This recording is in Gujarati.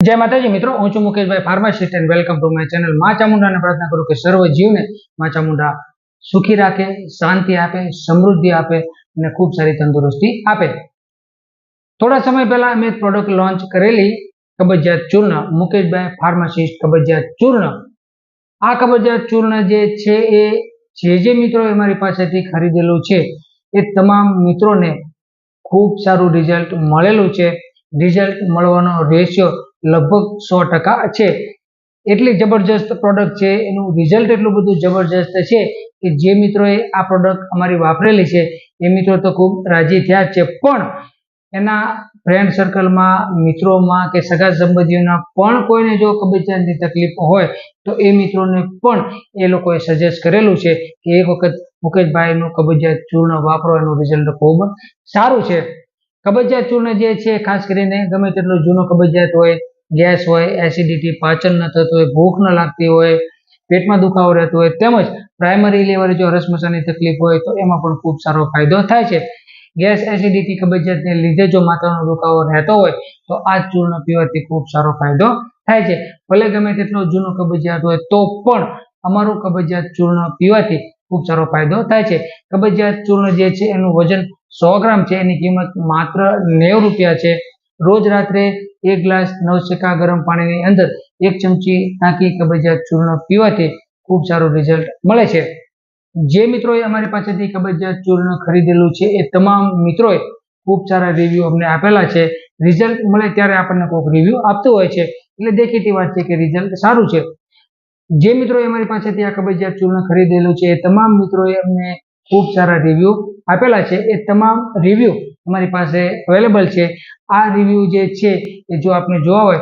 જય માતાજી મિત્રો, હું છું Mukeshbhai pharmacist and welcome to my channel મા ચામુંડાને પ્રાર્થના કરું કે સર્વ જીવને મા ચામુંડા સુખી રાખે, શાંતિ આપે, સમૃદ્ધિ આપે અને ખૂબ સારી તંદુરસ્તી આપે. થોડા સમય પહેલા મેં પ્રોડક્ટ લોન્ચ કરેલી, કબજિયાત ચૂર્ણ. મુકેશભાઈ ફાર્માસિસ્ટ કબજિયાત ચૂર્ણ. આ કબજિયાત ચૂર્ણ જે છે એ જે જે મિત્રોએ મારી પાસેથી ખરીદેલું છે, એ તમામ મિત્રોને ખૂબ સારું રિઝલ્ટ મળેલું છે. રિઝલ્ટ મળવાનો રેશિયો લગભગ સો ટકા છે. એટલી જબરજસ્ત પ્રોડક્ટ છે, એનું રિઝલ્ટ એટલું બધું જબરજસ્ત છે કે જે મિત્રોએ આ પ્રોડક્ટ અમારી વાપરેલી છે, એ મિત્રો તો ખૂબ રાજી થયા છે. પણ એના ફ્રેન્ડ સર્કલમાં મિત્રોમાં કે સગા સંબંધીઓના પણ કોઈને જો કબજિયાતની તકલીફ હોય, તો એ મિત્રોને પણ એ લોકોએ સજેસ્ટ કરેલું છે કે એક વખત મુકેશભાઈનું કબજિયાત ચૂર્ણ વાપરો, એનું રિઝલ્ટ ખૂબ સારું છે. કબજિયાત ચૂર્ણ જે છે, ખાસ કરીને ગમે તેટલો જૂનો કબજિયાત હોય ગેસ હોય એસિડિટી પાચન ન થતું હોય, ભૂખ ન લાગતી હોય, પેટમાં દુખાવો રહેતો હોય, તેમજ પ્રાઇમરી લેવલે જો રસમસાની તકલીફ હોય, તો એમાં પણ ખૂબ સારો ફાયદો થાય છે. ગેસ એસિડિટી કબજિયાતને લીધે જો માથાનો દુખાવો રહેતો હોય, તો આ ચૂર્ણ પીવાથી ખૂબ સારો ફાયદો થાય છે. ભલે ગમે તેટલો જૂનો કબજિયાત હોય, તો પણ અમારું કબજિયાત ચૂર્ણ પીવાથી ખૂબ સારો ફાયદો થાય છે. કબજિયાત ચૂર્ણ જે છે, એનું વજન સો ગ્રામ છે, એની કિંમત માત્ર નેવું રૂપિયા છે. રોજ રાત્રે એક ગ્લાસ નવશેકા ગરમ પાણીની અંદર એક ચમચી નાખી કબજિયાત ચૂર્ણ પીવાથી ખૂબ સારું રિઝલ્ટ મળે છે. જે મિત્રોએ અમારી પાસેથી કબજિયાત ચૂર્ણ ખરીદેલું છે, એ તમામ મિત્રોએ ખૂબ સારા રિવ્યૂ અમને આપેલા છે. રિઝલ્ટ મળે ત્યારે આપણને કોઈક રિવ્યૂ આપતું હોય છે. એટલે દેખીતી વાત છે કે રિઝલ્ટ સારું છે. જે મિત્રોએ અમારી પાસેથી આ કબજિયાત ચૂર્ણ ખરીદેલું છે, એ તમામ મિત્રોએ અમને ખૂબ સારા રિવ્યૂ આપેલા છે. એ તમામ રિવ્યૂ અમારી પાસે અવેલેબલ છે. આ રિવ્યૂ જે છે, એ જો આપને જોવા હોય